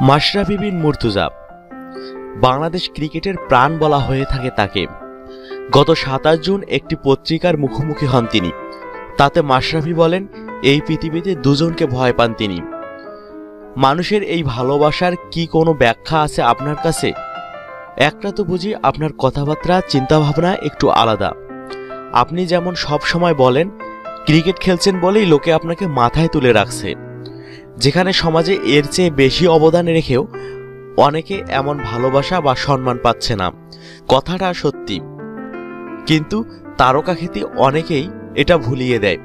মাশরাফি বিন মুর্তুজা। বাংলাদেশ ক্রিকেটের প্রাণ বলা হয়ে থাকে তাকে। গত সাতাশ জুন একটি পত্রিকার মুখোমুখি হন তিনি। তাতে মাশরাফি বলেন, এই পৃথিবীতে দুজনকে ভয় পান তিনি। মানুষের এই ভালোবাসার কি কোনো ব্যাখ্যা আছে আপনার কাছে? একটা তো বুঝি আপনার কথাবার্তা, চিন্তাভাবনা একটু আলাদা। আপনি যেমন সব সময় বলেন, ক্রিকেট খেলছেন বলেই লোকে আপনাকে মাথায় তুলে রাখছে। যেখানে সমাজে এর চেয়ে বেশি অবদান রেখেও অনেকে এমন ভালোবাসা বা সম্মান পাচ্ছে না। কথাটা সত্যি। কিন্তু তারকাখ্যাতি অনেকেই এটা ভুলিয়ে দেয়।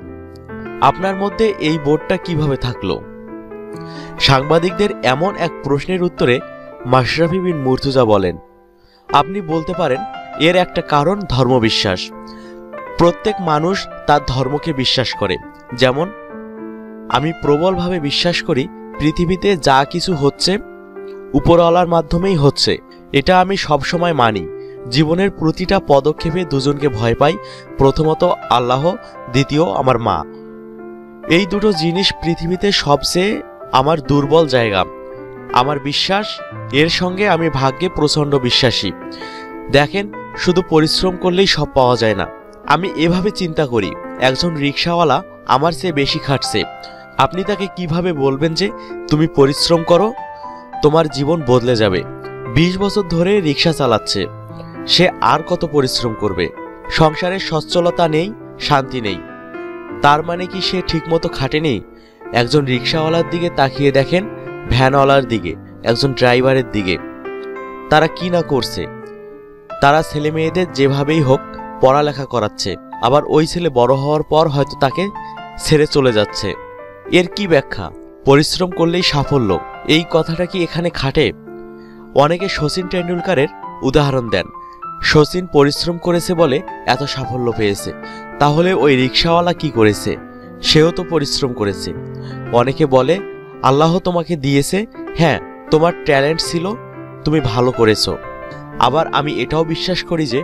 আপনার মধ্যে এই বোর্ডটা কীভাবে থাকল? সাংবাদিকদের এমন এক প্রশ্নের উত্তরে মাশরাফি বিন মুর্তুজা বলেন, আপনি বলতে পারেন, এর একটা কারণ ধর্মবিশ্বাস। প্রত্যেক মানুষ তার ধর্মকে বিশ্বাস করে। যেমন আমি প্রবলভাবে বিশ্বাস করি পৃথিবীতে যা কিছু হচ্ছে উপরওয়ালার মাধ্যমেই হচ্ছে। এটা আমি সবসময় মানি। জীবনের প্রতিটা পদক্ষেপে দুজনকে ভয় পাই, প্রথমত আল্লাহ, দ্বিতীয় আমার মা। এই দুটো জিনিস পৃথিবীতে সবচেয়ে আমার দুর্বল জায়গা। আমার বিশ্বাস, এর সঙ্গে আমি ভাগ্যে প্রচণ্ড বিশ্বাসী। দেখেন, শুধু পরিশ্রম করলেই সব পাওয়া যায় না। আমি এভাবে চিন্তা করি। একজন রিক্সাওয়ালা আমার চেয়ে বেশি খাটছে। আপনি তাকে কীভাবে বলবেন যে, তুমি পরিশ্রম করো, তোমার জীবন বদলে যাবে। বিশ বছর ধরে রিক্সা চালাচ্ছে। সে আর কত পরিশ্রম করবে? সংসারে সচ্ছলতা নেই, শান্তি নেই। তার মানে কি সে ঠিকমতো খাটেনি একজন রিক্সাওয়ালার দিকে তাকিয়ে দেখেন, ভ্যানওয়ালার দিকে, একজন ড্রাইভারের দিকে। তারা কি না করছে? তারা ছেলে মেয়েদের যেভাবেই হোক, পড়ালেখা করাচ্ছে। আবার ওই ছেলে বড় হওয়ার পর হয়তো তাকে ছেড়ে চলে যাচ্ছে। এর কি ব্যাখ্যা? পরিশ্রম করলেই সাফল্য। এই কথাটা কি এখানে খাটে? অনেকে শচীন টেন্ডুলকারের উদাহরণ দেন। শচীন পরিশ্রম করেছে বলে এত সাফল্য পেয়েছে। তাহলে ওই রিক্সাওয়ালা কি করেছে? সেও তো পরিশ্রম করেছে। অনেকে বলে, আল্লাহ তোমাকে দিয়েছে। হ্যাঁ তোমার ট্যালেন্ট ছিল, তুমি ভালো করেছ। আবার আমি এটাও বিশ্বাস করি যে,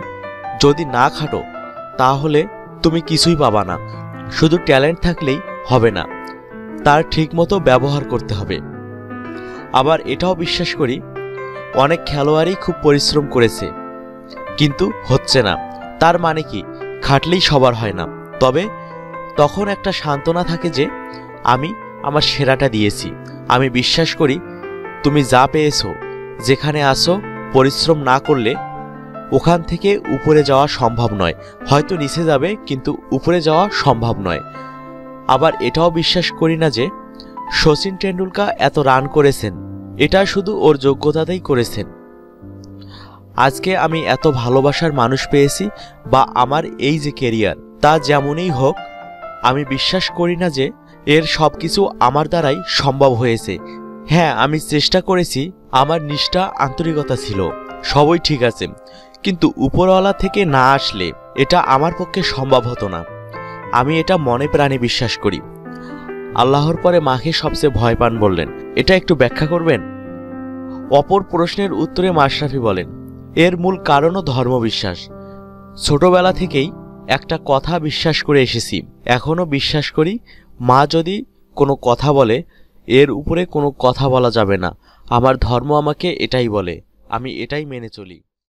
যদি না খাটো, তাহলে তুমি কিছুই পাবা না। শুধু ট্যালেন্ট থাকলেই হবে না, তার ঠিকমতো ব্যবহার করতে হবে। আবার এটাও বিশ্বাস করি, অনেক খেলোয়াড়ই খুব পরিশ্রম করেছে, কিন্তু হচ্ছে না। তার মানে কি? খাটলেই সবার হয় না। তবে তখন একটা সান্ত্বনা থাকে যে, আমি আমার সেরাটা দিয়েছি। আমি বিশ্বাস করি, তুমি যা পেয়েছ, যেখানে আসো পরিশ্রম না করলে ওখান থেকে উপরে যাওয়া সম্ভব নয়। হয়তো নিচে যাবে, কিন্তু উপরে যাওয়া সম্ভব নয়। আবার এটাও বিশ্বাস করি না যে, শচীন টেন্ডুলকার এত রান করেছেন। এটা শুধু ওর যোগ্যতাতেই করেছেন। আজকে আমি এত ভালোবাসার মানুষ পেয়েছি বা আমার এই যে কেরিয়ার তা যেমনই হোক, আমি বিশ্বাস করি না যে, এর সব কিছু আমার দ্বারাই সম্ভব হয়েছে। হ্যাঁ আমি চেষ্টা করেছি, আমার নিষ্ঠা, আন্তরিকতা ছিল। সবই ঠিক আছে। কিন্তু উপরওয়ালা থেকে না আসলে এটা আমার পক্ষে সম্ভব হতো না। আমি এটা মনে প্রাণে বিশ্বাস করি। আল্লাহর পরে মাকে সবচেয়ে ভয় পান বললেন, এটা একটু ব্যাখ্যা করবেন? অপর প্রশ্নের উত্তরে মাশরাফি বলেন, এর মূল কারণও ধর্মবিশ্বাস। ছোটবেলা থেকেই একটা কথা বিশ্বাস করে এসেছি। এখনও বিশ্বাস করি, মা যদি কোনো কথা বলে, এর উপরে কোনো কথা বলা যাবে না। আমার ধর্ম আমাকে এটাই বলে, আমি এটাই মেনে চলি।